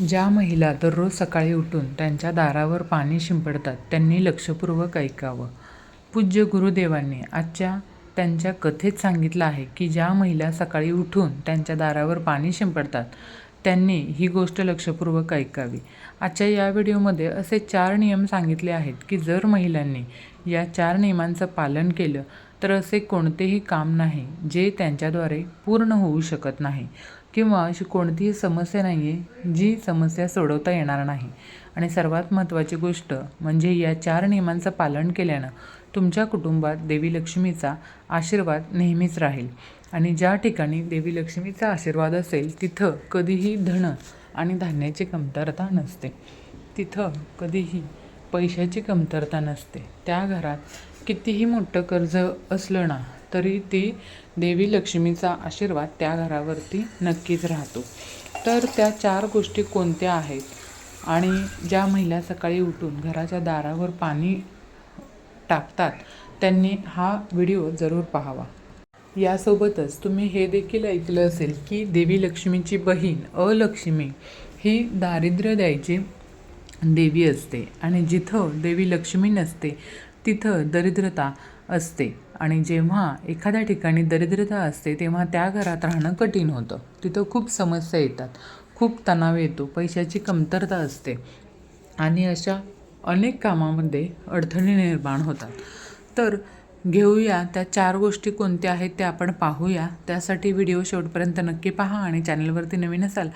ज्या महिला दररोज सकाळी उठून त्यांच्या दारावर पाणी शिंपडतात त्यांनी लक्षपूर्वक ऐकावं. पूज्य गुरुदेवांनी आजच्या त्यांच्या कथेत सांगितलं आहे की ज्या महिला सकाळी उठून त्यांच्या दारावर पाणी शिंपडतात त्यांनी ही गोष्ट लक्षपूर्वक ऐकावी. आजच्या या व्हिडिओमध्ये असे चार नियम सांगितले आहेत की जर महिलांनी या चार नियमांचं पालन केलं तर असे कोणतेही काम नाही जे त्यांच्याद्वारे पूर्ण होऊ शकत नाही. किंवा अशी कोणतीही समस्या नाही आहे जी समस्या सोडवता येणार नाही. आणि सर्वात महत्त्वाची गोष्ट म्हणजे या चार नियमांचं पालन केल्यानं तुमच्या कुटुंबात देवी लक्ष्मीचा आशीर्वाद नेहमीच राहील. आणि ज्या ठिकाणी देवी लक्ष्मीचा आशीर्वाद असेल तिथं कधीही धन आणि धान्याची कमतरता नसते. तिथं कधीही पैशाची कमतरता नसते. त्या घरात कितीही मोठं कर्ज असलं ना तरी ती देवी लक्ष्मीचा आशीर्वाद त्या घरावरती नक्कीच राहतो. तर त्या चार गोष्टी कोणत्या आहेत? आणि ज्या महिला सकाळी उठून घराच्या दारावर पाणी टाकतात त्यांनी हा व्हिडिओ जरूर पाहावा. यासोबतच तुम्ही हे देखील ऐकलं असेल की देवी लक्ष्मीची बहीण अलक्ष्मी ही दारिद्र्य द्यायची देवी असते. आणि जिथं देवी लक्ष्मी नसते तिथं दरिद्रता असते. आणि जेव्हा एखाद्या ठिकाणी दरिद्रता असते तेव्हा त्या घरात राहणं कठीण होतं. तिथं खूप समस्या येतात. खूप तणाव येतो. पैशाची कमतरता असते. आणि अशा अनेक कामामध्ये अडथळे निर्माण होतात. तर घेऊया त्या चार गोष्टी कोणत्या आहेत त्या आपण पाहूया. त्यासाठी व्हिडिओ शेवटपर्यंत नक्की पहा आणि चॅनलवरती नवीन असाल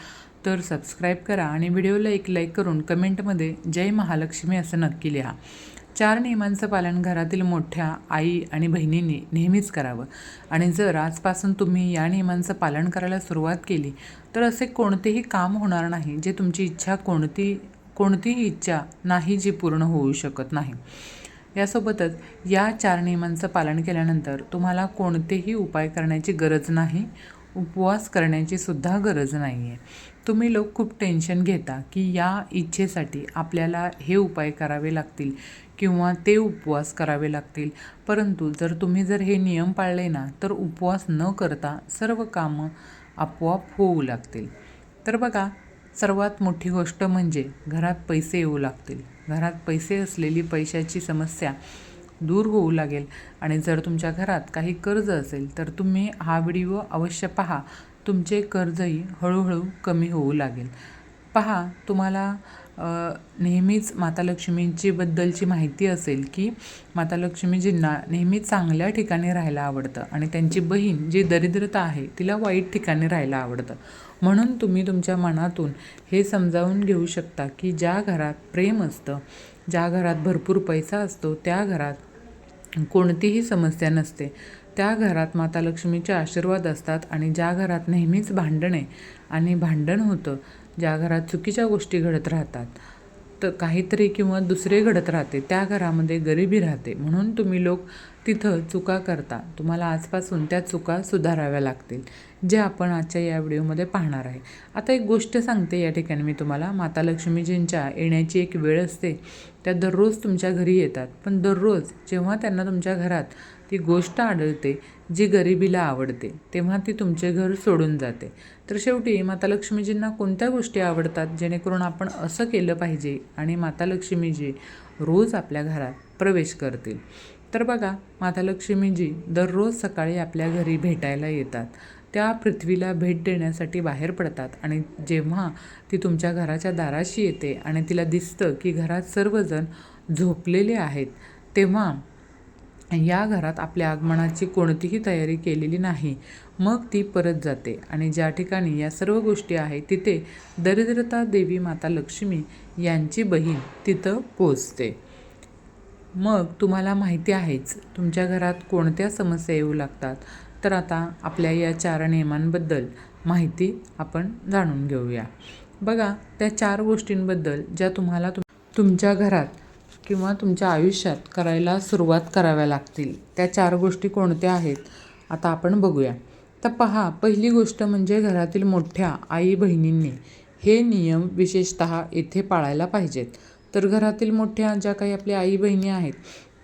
तर सबस्क्राईब करा आणि व्हिडिओला एक लाईक करून कमेंटमध्ये जय महालक्ष्मी असं नक्की लिहा. चार नियमांचं पालन घरातील मोठ्या आई आणि बहिणींनी नेहमीच करावं. आणि जर आजपासून तुम्ही या नियमांचं पालन करायला सुरुवात केली तर असे कोणतेही काम होणार नाही जे तुमची इच्छा कोणती कोणतीही इच्छा नाही जी पूर्ण होऊ शकत नाही. यासोबतच या चार नियमांचं पालन केल्यानंतर तुम्हाला कोणतेही उपाय करण्याची गरज नाही. उपवास करण्याची सुद्धा गरज नाही आहे तुम्ही लोक खूप टेन्शन घेता की या इच्छेसाठी आपल्याला हे उपाय करावे लागतील किंवा ते उपवास करावे लागतील. परंतु जर तुम्ही जर हे नियम पाळले ना तर उपवास न करता सर्व कामं आपोआप होऊ लागतील. तर बघा सर्वात मोठी गोष्ट म्हणजे घरात पैसे येऊ लागतील. घरात पैसे असलेली पैशाची समस्या दूर होऊ लागेल. आणि जर तुमच्या घरात काही कर्ज असेल तर तुम्ही हा व्हिडिओ अवश्य पहा. तुमचे कर्जही हळूहळू कमी होऊ लागेल. पहा तुम्हाला नेहमीच माता लक्ष्मींची बद्दलची माहिती असेल की माता लक्ष्मीजींना नेहमी चांगल्या ठिकाणी राहायला आवडतं. आणि त्यांची बहीण जी दरिद्रता आहे तिला वाईट ठिकाणी राहायला आवडतं. म्हणून तुम्ही तुमच्या मनातून हे समजावून घेऊ शकता की ज्या घरात प्रेम असतं ज्या घरात भरपूर पैसा असतो त्या घरात कोणतीही समस्या नसते. त्या घरात माता लक्ष्मीचे आशीर्वाद असतात आणि ज्या घरात नेहमीच भांडणे आणि भांडण होतं ज्या घरात चुकीच्या गोष्टी घडत राहतात. तर काहीतरी किंवा दुसरे घडत राहते त्या घरामध्ये गरिबी राहते. म्हणून तुम्ही लोक तिथं चुका करता. तुम्हाला आजपासून त्या चुका सुधाराव्या लागतील जे आपण आजच्या या व्हिडिओमध्ये पाहणार आहे. आता एक गोष्ट सांगते या ठिकाणी मी तुम्हाला. माता लक्ष्मीजींच्या येण्याची एक वेळ असते. त्या दररोज तुमच्या घरी येतात. पण दररोज जेव्हा त्यांना तुमच्या घरात ती गोष्ट आढळते जी गरिबीला आवडते तेव्हा ती तुमचे घर सोडून जाते. तर शेवटी माता लक्ष्मीजींना कोणत्या गोष्टी आवडतात जेणेकरून आपण असं केलं पाहिजे आणि माता लक्ष्मीजी रोज आपल्या घरात प्रवेश करतील? तर बघा माता लक्ष्मीजी दररोज सकाळी आपल्या घरी भेटायला येतात. त्या पृथ्वीला भेट देण्यासाठी बाहेर पडतात आणि जेव्हा ती तुमच्या घराच्या दाराशी येते आणि तिला दिसतं की घरात सर्वजण झोपलेले आहेत तेव्हा या घरात आपल्या आगमनाची कोणतीही तयारी केलेली नाही. मग ती परत जाते आणि ज्या ठिकाणी या सर्व गोष्टी आहेत तिथे दरिद्रता देवी माता लक्ष्मी यांची बहीण तिथं पोचते मग तुम्हाला माहिती आहेच तुमच्या घरात कोणत्या समस्या येऊ लागतात. तर आता आपल्या या चार नियमांबद्दल माहिती आपण जाणून घेऊया. बघा त्या चार गोष्टींबद्दल ज्या तुम्हाला तुम तुमच्या घरात किंवा तुमच्या आयुष्यात करायला सुरुवात कराव्या लागतील. त्या चार गोष्टी कोणत्या आहेत? आता आपण बघूया. तर पहा पहिली गोष्ट म्हणजे घरातील मोठ्या आई बहिणींनी हे नियम विशेषत येथे पाळायला पाहिजेत. तर घरातील मोठ्या ज्या काही आपल्या आई बहिणी आहेत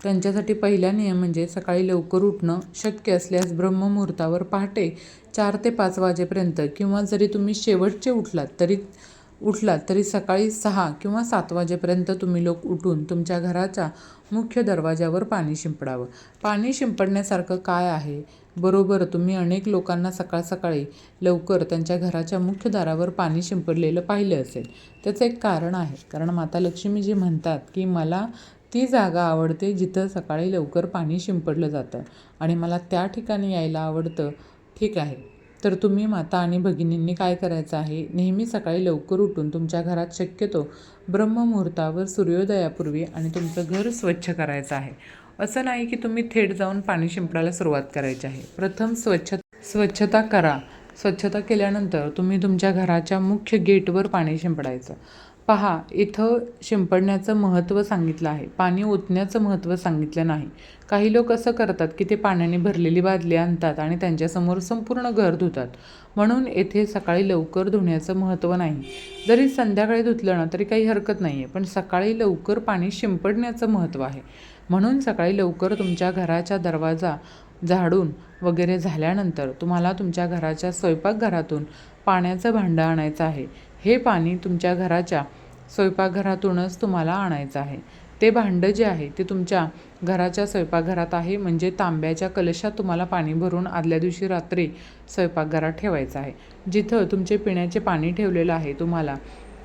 त्यांच्यासाठी पहिला नियम म्हणजे सकाळी लवकर उठणं शक्य असल्यास ब्रह्ममुहूर्तावर पहाटे चार ते पाच वाजेपर्यंत किंवा जरी तुम्ही शेवटचे उठलात तरी उठलात तरी सकाळी सहा किंवा सात वाजेपर्यंत तुम्ही लोक उठून तुमच्या घराच्या मुख्य दरवाजावर पाणी शिंपडावं. पाणी शिंपडण्यासारखं काय आहे? बरोबर तुम्ही अनेक लोकांना सकाळ सकाळी लवकर त्यांच्या घराच्या मुख्य दारावर पाणी शिंपडलेलं पाहिलं असेल. त्याचं एक कारण आहे. कारण माता लक्ष्मीजी म्हणतात की मला ती जागा आवडते जिथं सकाळी लवकर पाणी शिंपडलं जातं आणि मला त्या ठिकाणी यायला आवडतं. ठीक आहे. तर तुम्ही माता आणि भगिनींनी काय करायचं आहे? नेहमी सकाळी लवकर उठून तुमच्या घरात शक्यतो ब्रह्ममुहूर्तावर सूर्योदयापूर्वी आणि तुमचं घर स्वच्छ करायचं आहे. असं नाही की तुम्ही थेट जाऊन पाणी शिंपडायला सुरुवात करायची आहे. प्रथम स्वच्छ स्वच्छता करा. स्वच्छता केल्यानंतर तुम्ही तुमच्या घराच्या मुख्य गेटवर पाणी शिंपडायचं. पहा इथं शिंपडण्याचं महत्त्व सांगितलं आहे. पाणी ओतण्याचं महत्त्व सांगितलं नाही. काही लोक असं करतात की ते पाण्याने भरलेली बादली आणतात आणि त्यांच्यासमोर संपूर्ण घर धुतात. म्हणून येथे सकाळी लवकर धुण्याचं महत्त्व नाही. जरी संध्याकाळी धुतलं ना तरी काही हरकत नाही आहे पण सकाळी लवकर पाणी शिंपडण्याचं महत्त्व आहे. म्हणून सकाळी लवकर तुमच्या घराच्या दरवाजा झाडून वगैरे झाल्यानंतर तुम्हाला तुमच्या घराच्या स्वयंपाकघरातून पाण्याचं भांडं आणायचं आहे. हे पाणी तुमच्या घराच्या स्वयंपाकघरातूनच तुम्हाला आणायचं आहे. ते भांडं जे आहे ते तुमच्या घराच्या स्वयंपाकघरात आहे म्हणजे तांब्याच्या कलशात तुम्हाला पाणी भरून आदल्या दिवशी रात्री स्वयंपाकघरात ठेवायचं आहे. जिथं तुमचे पिण्याचे पाणी ठेवलेलं आहे तुम्हाला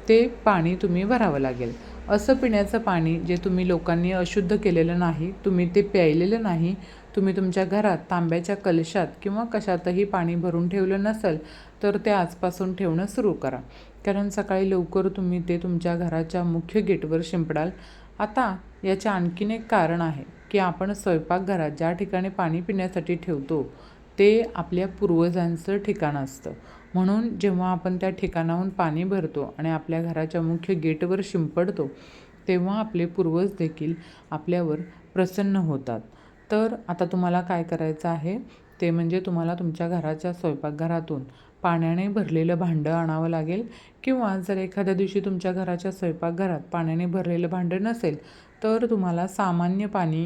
ते पाणी तुम्ही भरावं लागेल. असं पिण्याचं पाणी जे तुम्ही लोकांनी अशुद्ध केलेलं नाही तुम्ही ते प्यायलेलं नाही तुम्ही तुमच्या घरात तांब्याच्या कलशात किंवा कशातही पाणी भरून ठेवलं नसेल तर ते आजपासून ठेवणं सुरू करा. कारण सकाळी लवकर तुम्ही ते तुमच्या घराच्या मुख्य गेटवर शिंपडाल आता याचे आणखीन एक कारण आहे की आपण स्वयंपाकघरात ज्या ठिकाणी पाणी पिण्यासाठी ठेवतो ते आपल्या पूर्वजांचं ठिकाण असतं. म्हणून जेव्हा आपण त्या ठिकाणाहून पाणी भरतो आणि आपल्या घराच्या मुख्य गेटवर शिंपडतो तेव्हा आपले पूर्वज देखील आपल्यावर प्रसन्न होतात. तर आता तुम्हाला काय करायचं आहे? ते म्हणजे तुम्हाला तुमच्या घराच्या स्वयंपाकघरातून पाण्याने भरलेलं भांडं आणावं लागेल. किंवा जर एखाद्या दिवशी तुमच्या घराच्या स्वयंपाकघरात पाण्याने भरलेलं भांडं नसेल तर तुम्हाला सामान्य पाणी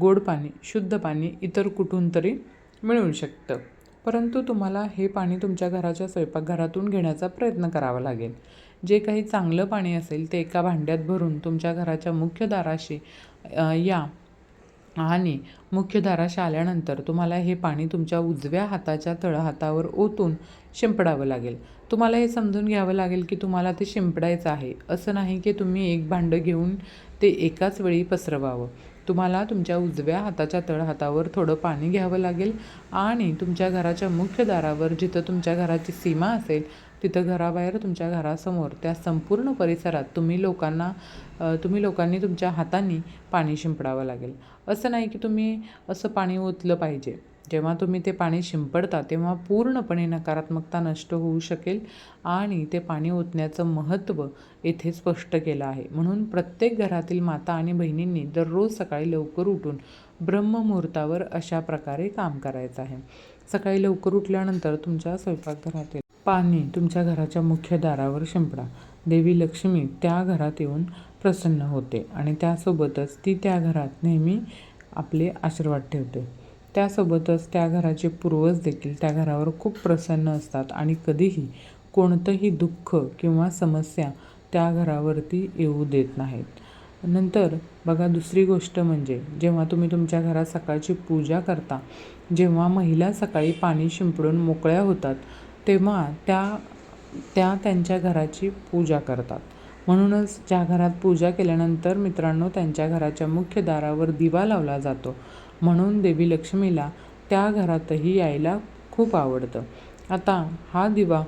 गोड पाणी शुद्ध पाणी इतर कुठून तरी मिळू शकतं. परंतु तुम्हाला हे पाणी तुमच्या घराच्या स्वयंपाकघरातून घेण्याचा प्रयत्न करावा लागेल. जे काही चांगलं पाणी असेल ते एका भांड्यात भरून तुमच्या घराच्या मुख्य दाराशी या आणि मुख्य दाराशी आल्यानंतर तुम्हाला हे पाणी तुमच्या उजव्या हाताच्या तळहातावर ओतून शिंपडावं लागेल. तुम्हाला हे समजून घ्यावं लागेल की तुम्हाला ते शिंपडायचं आहे. असं नाही की तुम्ही एक भांडं घेऊन ते एकाच वेळी पसरवावं. तुम्हाला तुमच्या उजव्या हाताच्या तळहातावर थोडं पाणी घ्यावं लागेल आणि तुमच्या घराच्या मुख्य दारावर जिथं तुमच्या घराची सीमा असेल तिथं घराबाहेर तुमच्या घरासमोर त्या संपूर्ण परिसरात तुम्ही लोकांना तुम्ही लोकांनी तुमच्या हातांनी पाणी शिंपडावं लागेल. असं नाही की तुम्ही असं पाणी ओतलं पाहिजे. जेव्हा तुम्ही ते पाणी शिंपडता तेव्हा पूर्णपणे नकारात्मकता नष्ट होऊ शकेल आणि ते पाणी ओतण्याचं महत्त्व येथे स्पष्ट केलं आहे. म्हणून प्रत्येक घरातील माता आणि बहिणींनी दररोज सकाळी लवकर उठून ब्रह्ममुहूर्तावर अशा प्रकारे काम करायचं आहे. सकाळी लवकर उठल्यानंतर तुमच्या स्वयंपाकघरातील पाणी तुमच्या घराच्या मुख्य दारावर शिंपडा. देवी लक्ष्मी त्या घरात येऊन प्रसन्न होते आणि त्यासोबतच ती त्या घरात नेहमी आपले आशीर्वाद ठेवते. त्यासोबतच त्या घराचे पूर्वज देखील त्या घरावर खूप प्रसन्न असतात आणि कधीही कोणतंही दुःख किंवा समस्या त्या घरावरती येऊ देत नाहीत. नंतर बघा दुसरी गोष्ट म्हणजे जेव्हा तुम्ही तुमच्या घरात सकाळची पूजा करता जेव्हा महिला सकाळी पाणी शिंपडून मोकळ्या होतात तेव्हा त्या त्या त्यांच्या घराची पूजा करतात. म्हणूनच ज्या घरात पूजा केल्यानंतर मित्रांनो त्यांच्या घराच्या मुख्य दारावर दिवा लावला जातो. म्हणून देवी लक्ष्मीला त्या घरातही यायला खूप आवडतं. आता हा दिवा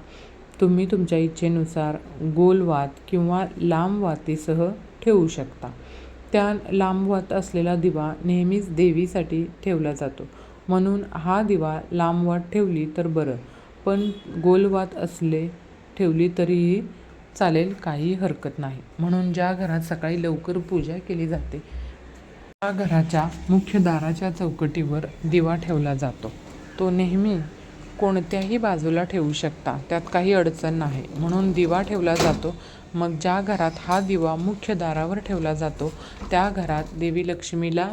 तुम्ही तुमच्या इच्छेनुसार गोलवात किंवा लांब वातीसह ठेवू शकता. त्या लांब वात असलेला दिवा नेहमीच देवीसाठी ठेवला जातो. म्हणून हा दिवा लांब वात ठेवली तर बरं. पण गोलवात असले ठेवली तरीही चालेल काही हरकत नाही. म्हणून ज्या घरात सकाळी लवकर पूजा केली जाते त्या घराच्या मुख्य दाराच्या चौकटीवर दिवा ठेवला जातो. तो नेहमी कोणत्याही बाजूला ठेवू शकता त्यात काही अडचण नाही. म्हणून दिवा ठेवला जातो. मग ज्या घरात हा दिवा मुख्य दारावर ठेवला जातो त्या घरात देवी लक्ष्मीला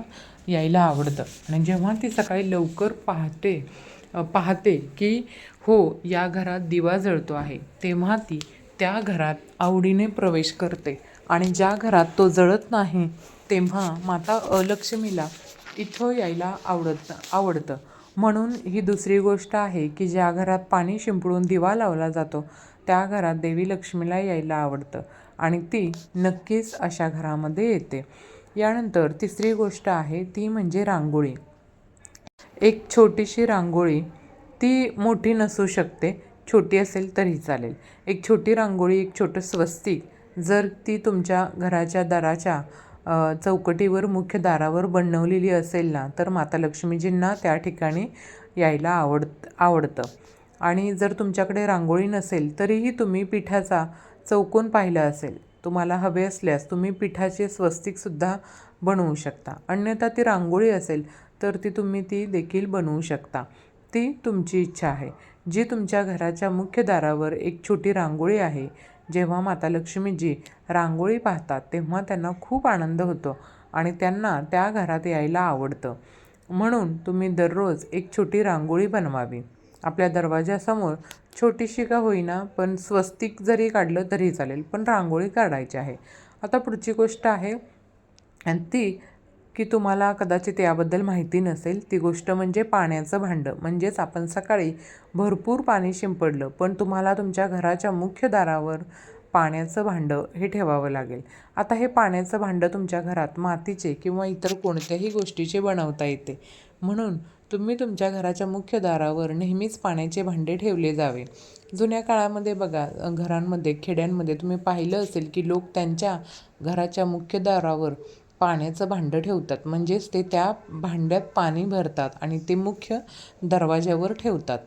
यायला आवडतं. आणि जेव्हा ती सकाळी लवकर पाहते पाहते की हो या घरात दिवा जळतो आहे. तेव्हा ती त्या घरात आवडीने प्रवेश करते. आणि ज्या घरात तो जळत नाही तेव्हा माता अलक्ष्मीला इथं यायला आवडत आवडतं. म्हणून ही दुसरी गोष्ट आहे की ज्या घरात पाणी शिंपडून दिवा लावला जातो त्या घरात देवी लक्ष्मीला यायला आवडतं. आणि ती नक्कीच अशा घरामध्ये येते. यानंतर तिसरी गोष्ट आहे ती म्हणजे रांगोळी. एक छोटीशी रांगोळी ती मोठी नसू शकते. छोटी असेल तरी चालेल. एक छोटी रांगोळी एक छोटं स्वस्तिक जर ती तुमच्या घराच्या दाराच्या चौकटीवर मुख्य दारावर बनवलेली असेल ना तर माता लक्ष्मीजींना त्या ठिकाणी यायला आवड आवडतं. आणि जर तुमच्याकडे रांगोळी नसेल तरीही तुम्ही पिठाचा चौकोन पाहिला असेल तुम्हाला हवे असल्यास तुम्ही पिठाचे स्वस्तिकसुद्धा बनवू शकता. अन्यथा ती रांगोळी असेल तर ती तुम्ही ती देखील बनवू शकता. ती तुमची इच्छा आहे. जी तुमच्या घराच्या मुख्य दारावर एक छोटी रांगोळी आहे. जेव्हा माता लक्ष्मीजी रांगोळी पाहतात तेव्हा त्यांना खूप आनंद होतो आणि त्यांना त्या घरात यायला आवडतं. म्हणून तुम्ही दररोज एक छोटी रांगोळी बनवावी. आपल्या दरवाजासमोर छोटीशी का होईना पण स्वस्तिक जरी काढलं तरी चालेल पण रांगोळी काढायची आहे. आता पुढची गोष्ट आहे. आणि ती की तुम्हाला कदाचित याबद्दल माहिती नसेल. ती गोष्ट म्हणजे पाण्याचं भांडं. म्हणजेच आपण सकाळी भरपूर पाणी शिंपडलं पण तुम्हाला तुमच्या घराच्या मुख्य दारावर पाण्याचं भांडं हे ठेवावं लागेल. आता हे पाण्याचं भांडं तुमच्या घरात मातीचे किंवा इतर कोणत्याही गोष्टीचे बनवता येते. म्हणून तुम्ही तुमच्या घराच्या मुख्य दारावर नेहमीच पाण्याचे भांडे ठेवले जावे. जुन्या काळामध्ये बघा घरांमध्ये खेड्यांमध्ये तुम्ही पाहिलं असेल की लोक त्यांच्या घराच्या मुख्य दारावर पाण्याचं भांडं ठेवतात. म्हणजेच ते त्या भांड्यात पाणी भरतात आणि ते मुख्य दरवाज्यावर ठेवतात.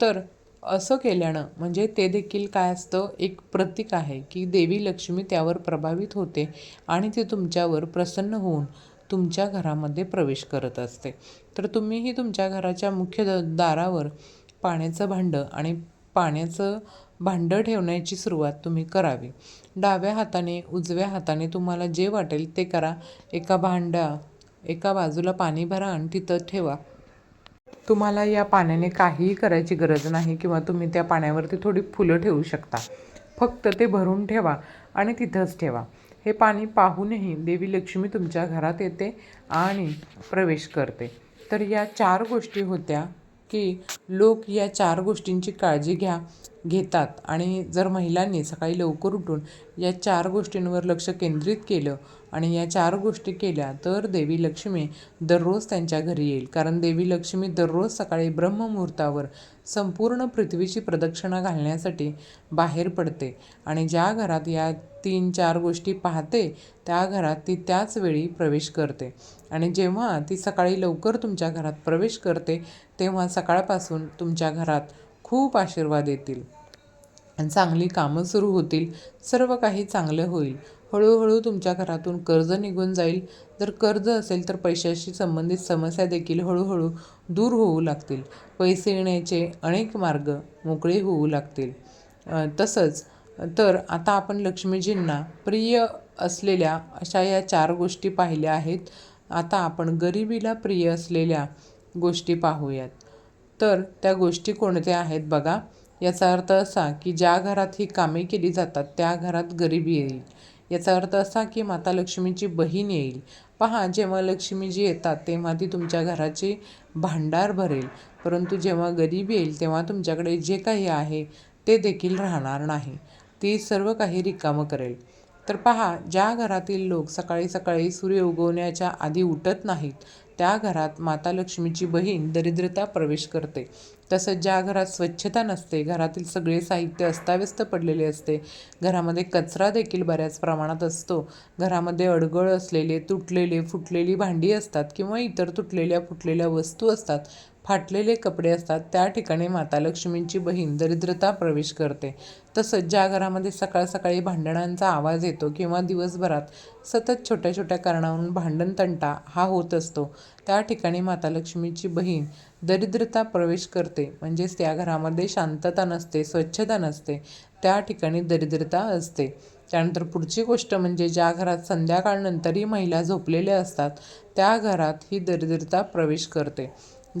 तर असं केल्यानं म्हणजे ते देखील काय असतं एक प्रतीक आहे की देवी लक्ष्मी त्यावर प्रभावित होते आणि ती तुमच्यावर प्रसन्न होऊन तुमच्या घरामध्ये प्रवेश करत असते. तर तुम्हीही तुमच्या घराच्या मुख्य द दारावर पाण्याचं भांडं आणि पाण्याचं भांडं ठेवण्याची सुरुवात तुम्ही करावी. डाव्या हाताने उजव्या हाताने तुम्हाला जे वाटेल ते करा. एका भांड्या एका बाजूला पाणी भरा आणि तिथं ठेवा. तुम्हाला या पाण्याने काहीही करायची गरज नाही किंवा तुम्ही त्या पाण्यावरती थोडी फुलं ठेवू शकता. फक्त ते भरून ठेवा आणि तिथंच ठेवा. हे पाणी पाहूनही देवी लक्ष्मी तुमच्या घरात येते आणि प्रवेश करते. तर या चार गोष्टी होत्या की लोक या चार गोष्टींची काळजी घ्या. घेतात. आणि जर महिलांनी सकाळी लवकर उठून या चार गोष्टींवर लक्ष केंद्रित केलं आणि या चार गोष्टी केल्या तर देवी लक्ष्मी दररोज त्यांच्या घरी येईल. कारण देवी लक्ष्मी दररोज सकाळी ब्रह्ममुहूर्तावर संपूर्ण पृथ्वीची प्रदक्षिणा घालण्यासाठी बाहेर पडते आणि ज्या घरात या तीन चार गोष्टी पाहते त्या घरात ती त्याच वेळी प्रवेश करते. आणि जेव्हा ती सकाळी लवकर तुमच्या घरात प्रवेश करते तेव्हा सकाळपासून तुमच्या घरात खूप आशीर्वाद येतील. आणि चांगली कामं सुरू होतील. सर्व काही चांगलं होईल. हळूहळू तुमच्या घरातून कर्ज निघून जाईल. जर कर्ज असेल तर पैशाशी संबंधित समस्या देखील हळूहळू दूर होऊ लागतील. पैसे येण्याचे अनेक मार्ग मोकळे होऊ लागतील. तसंच तर आता आपण लक्ष्मीजींना प्रिय असलेल्या अशा या चार गोष्टी पाहिल्या आहेत. आता आपण गरिबीला प्रिय असलेल्या गोष्टी पाहूयात. तर त्या गोष्टी कोणत्या आहेत बघा. याचा अर्थ असा की ज्या घरात ही कामे केली जातात त्या घरात गरिबी येईल. याचा अर्थ असा की माता लक्ष्मीची बहीण येईल. पहा जेव्हा लक्ष्मीजी येतात तेव्हा ती तुमच्या घराचे भांडार भरेल. परंतु जेव्हा गरीब येईल तेव्हा तुमच्याकडे जे काही आहे ते देखील राहणार नाही. ती सर्व काही रिकामं करेल. तर पहा ज्या घरातील लोक सकाळी सकाळी सूर्य उगवण्याच्या आधी उठत नाहीत त्या घरात माता लक्ष्मीची बहीण दरिद्रता प्रवेश करते. तसंच ज्या घरात स्वच्छता नसते घरातील सगळे साहित्य अस्ताव्यस्त पडलेले असते. घरामध्ये कचरा देखील बऱ्याच प्रमाणात असतो. घरामध्ये अडगळ असलेले तुटलेले फुटलेली भांडी असतात किंवा इतर तुटलेल्या फुटलेल्या वस्तू असतात. फाटलेले कपडे असतात त्या ठिकाणी माता लक्ष्मींची बहीण दरिद्रता प्रवेश करते. तसंच ज्या घरामध्ये सकाळ सकाळी भांडणांचा आवाज येतो किंवा दिवसभरात सतत छोट्या छोट्या कारणावरून भांडण तंटा हा होत असतो त्या ठिकाणी माता लक्ष्मीची बहीण दरिद्रता प्रवेश करते. म्हणजेच त्या घरामध्ये शांतता नसते स्वच्छता नसते त्या ठिकाणी दरिद्रता असते. त्यानंतर पुढची गोष्ट म्हणजे ज्या घरात संध्याकाळनंतरही महिला झोपलेल्या असतात त्या घरात ही दरिद्रता प्रवेश करते.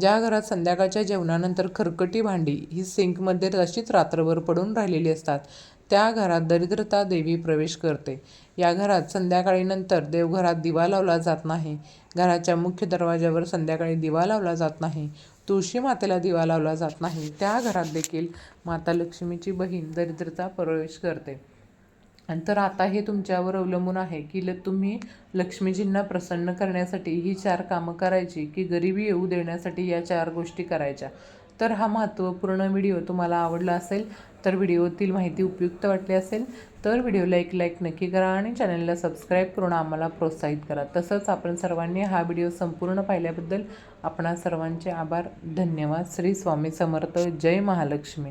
ज्या घरात संध्याकाळच्या जेवणानंतर खरकटी भांडी ही सिंकमध्ये तशीच रात्रभर पडून राहिलेली असतात त्या घरात दरिद्रता देवी प्रवेश करते. या घरात संध्याकाळी नंतर देवघरात दिवा लावला जात नाही. घराच्या मुख्य दरवाज्यावर संध्याकाळी दिवा लावला जात नाही. तुळशी मातेला दिवा लावला जात नाही. त्या घरात देखील माता लक्ष्मीची बहीण दरिद्रता प्रवेश करते. तर आता हे तुमच्यावर अवलंबून आहे की ल तुम्ही लक्ष्मीजींना प्रसन्न करण्यासाठी ही चार कामं करायची की गरिबी येऊ देण्यासाठी या चार गोष्टी करायच्या. तर हा महत्त्वपूर्ण व्हिडिओ तुम्हाला आवडला असेल तर व्हिडिओतील माहिती उपयुक्त वाटली असेल तर व्हिडिओला एक लाईक नक्की करा आणि चॅनलला सबस्क्राईब करून आम्हाला प्रोत्साहित करा. तसंच आपण सर्वांनी हा व्हिडिओ संपूर्ण पाहिल्याबद्दल आपणा सर्वांचे आभार. धन्यवाद. श्री स्वामी समर्थ. जय महालक्ष्मी.